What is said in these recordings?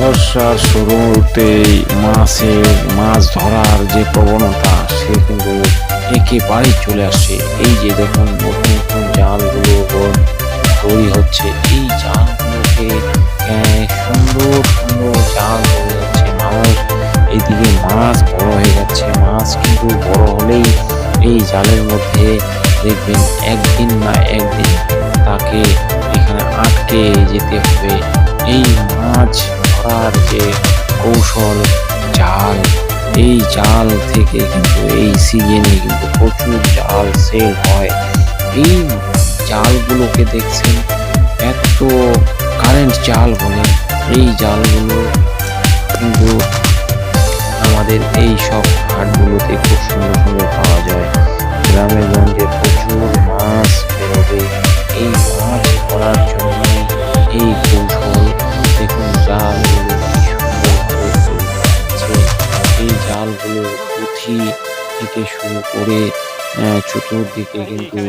বর্ষার শুরুতেই মাছের মাছ ধরার যে প্রবণতা, সে কিন্তু একেবারেই চলে আসছে এই যে দেখুন, নতুন নতুন জালগুলো তৈরি হচ্ছে। এই জালগুলোকে সুন্দর সুন্দর জাল তৈরি হচ্ছে। মানুষ এইদিকে মাছ বড় হয়ে যাচ্ছে। মাছ কিন্তু বড় হলেই এই জালের মধ্যে দেখবেন একদিন না একদিন তাকে এখানে আটকে যেতে হবে। এই মাছ ধরার যে কৌশল, জাল, এই জাল থেকে কিন্তু, এই সিজনে কিন্তু প্রচুর জাল সেল হয়। এই জালগুলোকে দেখছেন, এত কারেন্ট জাল বলে। এই জালগুলো কিন্তু আমাদের এই সব হাটগুলোতে খুব সুন্দর সুন্দর পাওয়া যায়। গ্রামে গঞ্জে প্রচুর থেকে শুরু করে চতুর্দিকে কিন্তু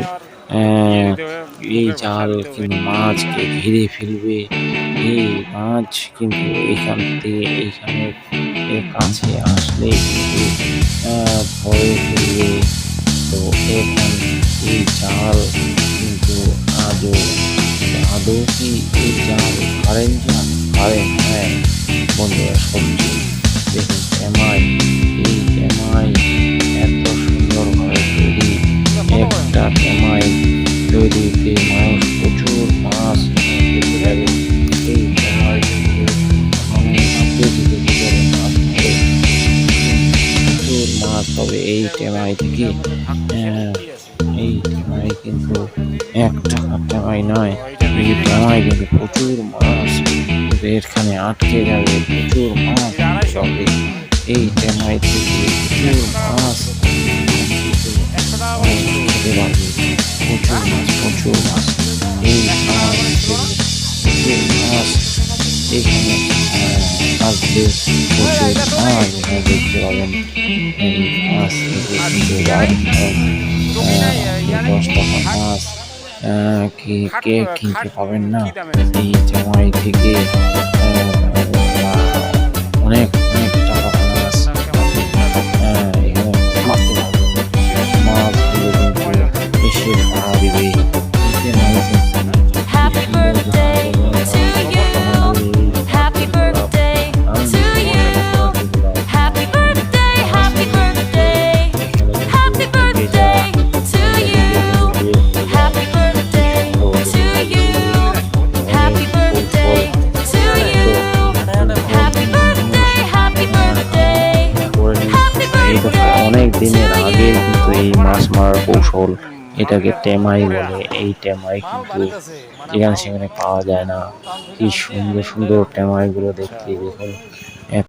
এই জাল কিন্তু মাছকে ঘিরে ফেলবে। এই মাছ কিন্তু এখান থেকে এইখানে কাছে আসলে কিন্তু ভয়ে ফেলবে। তো এখন এই জাল কিন্তু আজও আদৌ কি এই জাল কারেন্ট জাল কারেন্ট হ্যাঁ বন্ধুরা, সবজি। প্রচুর মাছ প্রচুর মাছ হবে এই টেমাই থেকে এই টেমাই কিন্তু এক টাকার টেমাই নয়। এই টেমাই কিন্তু প্রচুর মাছ এখানে আটকে যাবে, প্রচুর মাছ হবে এই টেমাই থেকে প্রচুর মাছ প্রচুর মাছ দেখতে পাবেন এই মাছ হয়। দশ কে কিনতে পাবেন না এই জামাই থেকে অনেক অনেক দিনের আগে কিন্তু এই মাছ মারার কৌশল এটাকে টেমাই বলে। এই টেমাই কিন্তু যেখানে সেখানে পাওয়া যায় না। কি সুন্দর সুন্দর টেমাইগুলো দেখতে। দেখুন